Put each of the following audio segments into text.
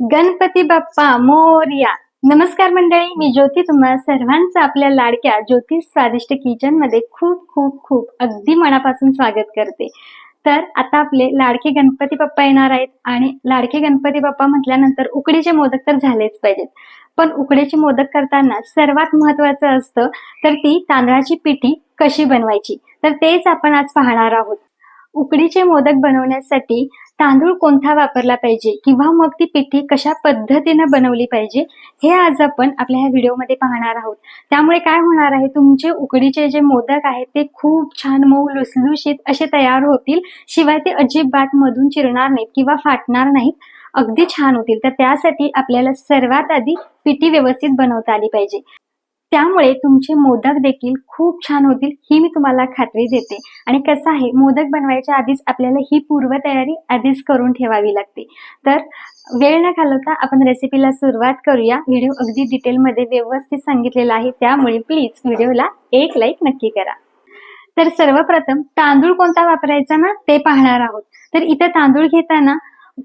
गणपती बाप्पा मोर्या. नमस्कार मंडळी मी ज्योती तुम्हा सर्वांचं आपल्या लाडक्या ज्योती स्वादिष्ट किचनमध्ये खूप खूप खूप अगदी मनापासून स्वागत करते. तर आता आपले लाडके गणपती बाप्पा येणार आहेत आणि लाडके गणपती बाप्पा म्हटल्यानंतर उकडीचे मोदक तर झालेच पाहिजेत. पण उकडीचे मोदक करताना सर्वात महत्वाचं असतं तर ती तांदळाची पिठी कशी बनवायची? तर तेच आपण आज पाहणार आहोत. उकडीचे मोदक बनवण्यासाठी तांदूळ कोणता वापरला पाहिजे किंवा मग ती पिठी कशा पद्धतीने बनवली पाहिजे हे आज आपण आपल्या ह्या व्हिडिओमध्ये पाहणार आहोत. त्यामुळे काय होणार आहे तुमचे उकडीचे जे मोदक आहेत ते खूप छान मऊ लुसलुशीत असे तयार होतील शिवाय ते अजिबात मधून चिरणार नाहीत किंवा फाटणार नाहीत अगदी छान होतील. तर त्यासाठी आपल्याला सर्वात आधी पिठी व्यवस्थित बनवता आली पाहिजे. त्यामुळे तुमचे मोदक देखील खूप छान होतील ही मी तुम्हाला खात्री देते. आणि कसं आहे मोदक बनवायच्या आधीच आपल्याला ही पूर्वतयारी आधीच करून ठेवावी लागते. तर वेळ न घालवता आपण रेसिपीला सुरुवात करूया. व्हिडिओ अगदी डिटेलमध्ये व्यवस्थित सांगितलेला आहे त्यामुळे प्लीज व्हिडिओला एक लाईक नक्की करा. तर सर्वप्रथम तांदूळ कोणता वापरायचा ना ते पाहणार आहोत. तर इथं तांदूळ घेताना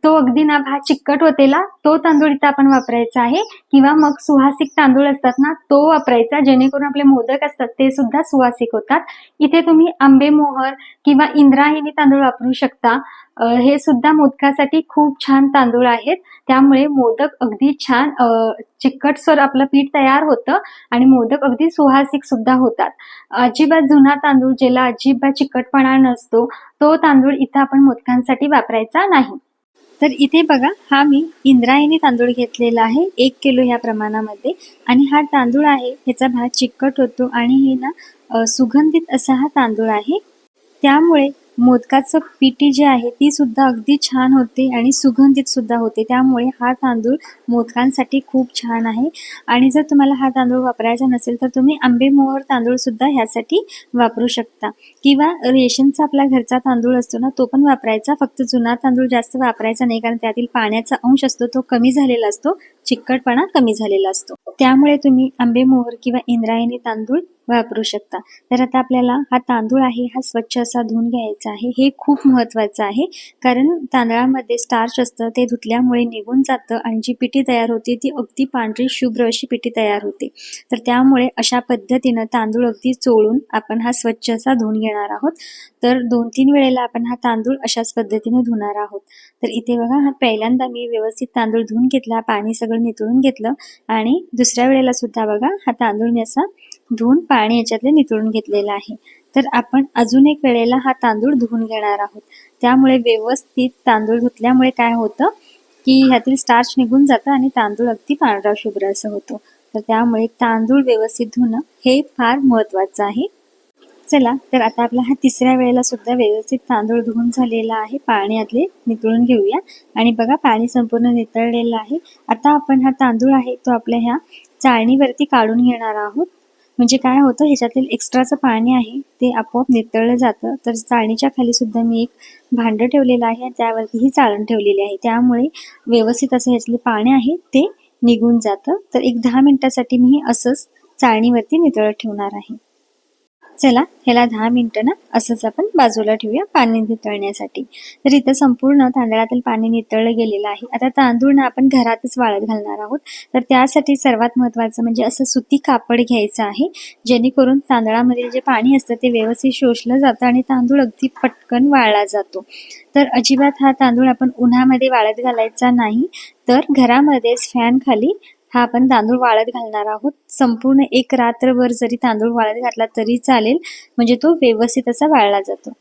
तो अगदी ना भात चिकट होतेला तो तांदूळ इथं आपण वापरायचा आहे. किंवा मग सुहासिक तांदूळ असतात ना तो वापरायचा जेणेकरून आपले मोदक असतात ते सुद्धा सुहासिक होतात. इथे तुम्ही आंबे मोहर किंवा इंद्रायणी तांदूळ वापरू शकता. हे सुद्धा मोदकासाठी खूप छान तांदूळ आहेत. त्यामुळे मोदक अगदी छान चिकटसर आपलं पीठ तयार होतं आणि मोदक अगदी सुहासिक सुद्धा होतात. अजिबात जुना तांदूळ ज्याला अजिबात चिकटपणा नसतो तो तांदूळ इथं आपण मोदकांसाठी वापरायचा नाही. तर इथे बघा हा मी इंद्रायणी तांदूळ घेतलेला आहे एक किलो ह्या प्रमाणामध्ये. आणि हा तांदूळ आहे ह्याचा भात चिकट होतो आणि हे ना सुगंधित असा हा तांदूळ आहे. त्यामुळे मोदकाचं पिठी जी आहे ती सुद्धा अगदी छान होते आणि सुगंधित सुद्धा होते. त्यामुळे हा तांदूळ मोदकांसाठी खूप छान आहे. आणि जर तुम्हाला हा तांदूळ वापरायचा नसेल तर तुम्ही आंबेमोहर तांदूळ सुद्धा ह्यासाठी वापरू शकता. किंवा रेशनचा आपला घरचा तांदूळ असतो ना तो पण वापरायचा. फक्त जुना तांदूळ जास्त वापरायचा नाही कारण त्यातील पाण्याचा अंश असतो तो कमी झालेला असतो. चिकटपणा कमी झालेला असतो. त्यामुळे तुम्ही आंबे मोहर किंवा इंद्रायणी तांदूळ वापरू शकता. तर आता आपल्याला हा तांदूळ आहे हा स्वच्छ असा धुवून घ्यायचा आहे. हे खूप महत्वाचं आहे. कारण तांदळामध्ये स्टार्च असतं ते धुतल्यामुळे निघून जातं आणि जी पिठी तयार होते ती अगदी पांढरी शुभ्र अशी पिठी तयार होते. तर त्यामुळे अशा पद्धतीनं तांदूळ अगदी चोळून आपण हा स्वच्छ असा धुवून घेणार आहोत. तर दोन तीन वेळेला आपण हा तांदूळ अशाच पद्धतीने धुणार आहोत. तर इथे बघा हा पहिल्यांदा मी व्यवस्थित तांदूळ धुवून घेतला पाणी सगळं नितळून घेतलं. आणि दुसऱ्या वेळेला सुद्धा बघा हा तांदूळ मी असा धुवून पाणी याच्यातले नितळून घेतलेलं आहे. तर आपण अजून एक वेळेला हा तांदूळ धुवून घेणार आहोत. त्यामुळे व्यवस्थित तांदूळ धुतल्यामुळे काय होतं की ह्यातील स्टार्च निघून जातं आणि तांदूळ अगदी पांढरा शुभ्र असं होतो. तर त्यामुळे तांदूळ व्यवस्थित धुणं हे फार महत्वाचं आहे. चला तर आता आपला हा तिसऱ्या वेळेला सुद्धा व्यवस्थित तांदूळ धुवून झालेला आहे. पाण्यातले नितळून घेऊया. आणि बघा पाणी संपूर्ण नितळलेलं आहे. आता आपण हा तांदूळ आहे तो आपल्या ह्या चाळणीवरती काढून घेणार आहोत. म्हणजे काय होतं ह्याच्यातील एक्स्ट्राचं पाणी आहे ते आपोआप नितळलं जातं. तर चाळणीच्या खाली सुद्धा मी एक भांडं ठेवलेलं आहे त्यावरती ही चाळण ठेवलेली आहे. त्यामुळे व्यवस्थित असं ह्याच्यातले पाणी आहे ते निघून जातं. तर एक दहा मिनिटासाठी मी असंच चाळणीवरती नितळत ठेवणार आहे. चला ह्याला दहा मिनिटं ना असंच आपण बाजूला ठेवूया पाणी नितळण्यासाठी. तर इथं संपूर्ण तांदळातील पाणी नितळलं गेलेलं आहे. आता तांदूळ ना आपण घरातच वाळत घालणार आहोत. तर त्यासाठी सर्वात महत्वाचं म्हणजे असं सुती कापड घ्यायचं आहे जेणेकरून तांदळामध्ये जे पाणी असतं ते व्यवस्थित शोषलं जातं आणि तांदूळ अगदी पटकन वाळला जातो. तर अजिबात हा तांदूळ आपण उन्हामध्ये वाळत घालायचा नाही. तर घरामध्येच फॅन खाली हा आपण तांदूळ वाळत घालणार आहोत. संपूर्ण एक रात्रभर जरी तांदूळ वाळत घातला तरी चालेल. म्हणजे तो व्यवस्थित असा वाळला जातो.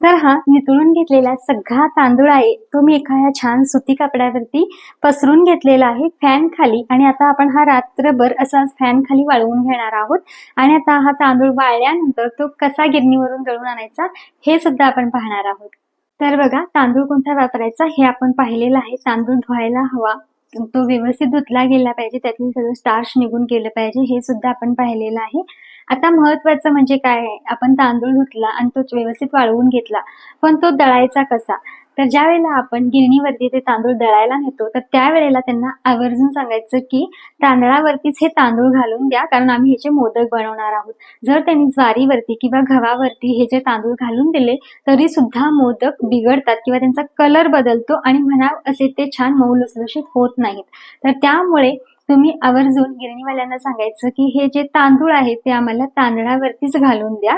तर हा नितळून घेतलेला सगळा तांदूळ आहे तो मी एखाद्या छान सुती कपड्यावरती पसरून घेतलेला आहे फॅन खाली. आणि आता आपण हा रात्रभर असा फॅन खाली वाळवून घेणार आहोत. आणि आता हा तांदूळ वाळल्यानंतर तो कसा गिरणीवरून दळून आणायचा हे सुद्धा आपण पाहणार आहोत. तर बघा तांदूळ कोणता वापरायचा हे आपण पाहिलेलं आहे. तांदूळ धुवायला हवा. तो व्यवस्थित धुतला गेला पाहिजे त्यातील सगळं स्टार्च निघून गेलं पाहिजे हे सुद्धा आपण पाहिलेलं आहे. आता महत्वाचं म्हणजे काय आहे? आपण तांदूळ धुतला आणि तो व्यवस्थित वाळवून घेतला पण तो दळायचा कसा? तर ज्या वेळेला आपण गिरणीवरती ते तांदूळ दळायला नेतो तर त्यावेळेला त्यांना आवर्जून सांगायचं की तांदळावरतीच हे तांदूळ घालून द्या कारण आम्ही ह्याचे मोदक बनवणार आहोत. जर त्यांनी ज्वारीवरती किंवा गव्हावरती हे जे तांदूळ घालून दिले तरी सुद्धा मोदक बिघडतात किंवा त्यांचा कलर बदलतो आणि म्हणाव असे ते छान मऊ लुसलुशीत होत नाहीत. तर त्यामुळे तुम्ही आवर्जून गिरणीवाल्यांना सांगायचं की हे जे तांदूळ आहे ते आम्हाला तांदळावरतीच घालून द्या.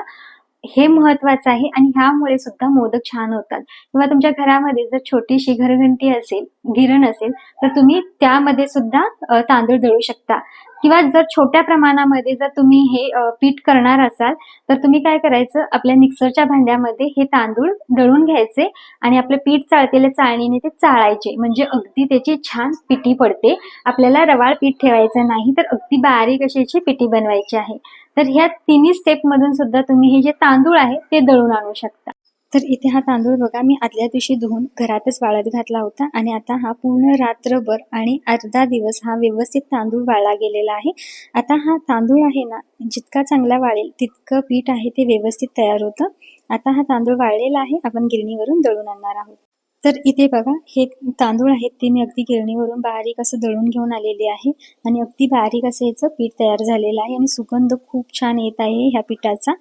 हे महत्वाचं आहे आणि ह्यामुळे सुद्धा मोदक छान होतात. किंवा तुमच्या घरामध्ये जर छोटीशी घरघंटी असेल गिरण असेल तर तुम्ही त्यामध्ये सुद्धा तांदूळ दळू शकता. किंवा जर छोट्या प्रमाणामध्ये जर तुम्ही हे पीठ करणार असाल तर तुम्ही काय करायचं? आपल्या मिक्सरच्या भांड्यामध्ये हे तांदूळ दळून घ्यायचे आणि आपलं पीठ चाळतेल्या चाळणीने ते चाळायचे. म्हणजे अगदी त्याची छान पिठी पडते. आपल्याला रवाळ पीठ ठेवायचं नाही तर अगदी बारीक अशी पिठी बनवायची आहे. तर ह्या तिन्ही स्टेप मधून सुद्धा तुम्ही हे जे तांदूळ आहे ते दळून आणू शकता. तर इथे हा तांदूळ बघा मी आदल्या दिवशी धुवून घरातच वाळत घातला होता आणि आता हा पूर्ण रात्रभर आणि अर्धा दिवस हा व्यवस्थित तांदूळ वाळला गेलेला आहे. आता हा तांदूळ आहे ना जितका चांगला वाळेल तितकं पीठ आहे ते व्यवस्थित तयार होतं. आता हा तांदूळ वाळलेला आहे आपण गिरणीवरून दळून आणणार आहोत. तर इथे बघा हे तांदूळ आहेत ते मी अगदी गिरणीवरून बारीक असं दळून घेऊन आलेले आहे आणि अगदी बारीक असं याचं पीठ तयार झालेलं आहे आणि सुगंध खूप छान येत आहे ह्या पिठाचा.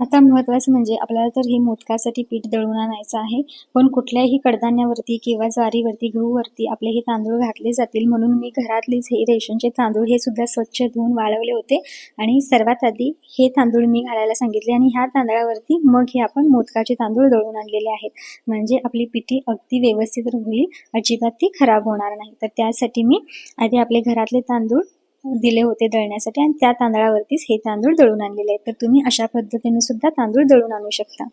आता महत्वाचं म्हणजे आपल्याला तर हे मोदकासाठी पीठ दळून आणायचं आहे पण कुठल्याही कडधान्यावरती किंवा ज्वारीवरती गहूवरती आपले हे तांदूळ घातले जातील म्हणून मी घरातलेच हे रेशनचे तांदूळ हे सुद्धा स्वच्छ धुवून वाळवले होते. आणि सर्वात आधी हे तांदूळ मी घालायला सांगितले आणि ह्या तांदळावरती मग हे आपण मोदकाचे तांदूळ दळून आणलेले आहेत. म्हणजे आपली पिठी अगदी व्यवस्थित होईल अजिबात ती खराब होणार नाही. तर त्यासाठी मी आधी आपले घरातले तांदूळ दिले होते दळण्यासाठी आणि त्या तांदळावरतीच हे तांदूळ दळून आणलेले आहेत. तर तुम्ही अशा पद्धतीने सुद्धा तांदूळ दळून आणू शकता.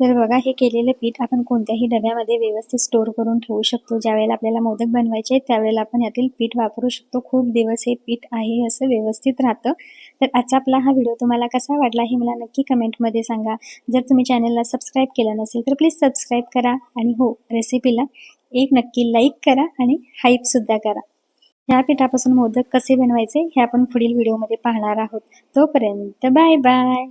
तर बघा हे केलेले पीठ आपण कोणत्याही डब्यामध्ये व्यवस्थित स्टोर करून ठेवू शकतो. ज्यावेळेला आपल्याला मोदक बनवायचे आहेत त्यावेळेला आपण यातील पीठ वापरू शकतो. खूप दिवस हे पीठ आहे असं व्यवस्थित राहतं. तर आजचा आपला हा व्हिडिओ तुम्हाला कसा वाटला हे मला नक्की कमेंटमध्ये सांगा. जर तुम्ही चॅनलला सबस्क्राईब केलं नसेल तर प्लीज सबस्क्राईब करा. आणि हो रेसिपीला एक नक्की लाईक करा आणि हाईपसुद्धा करा. या पिठापासून मोदक कसे बनवायचे हे आपण पुढील व्हिडिओमध्ये पाहणार आहोत. तोपर्यंत बाय बाय.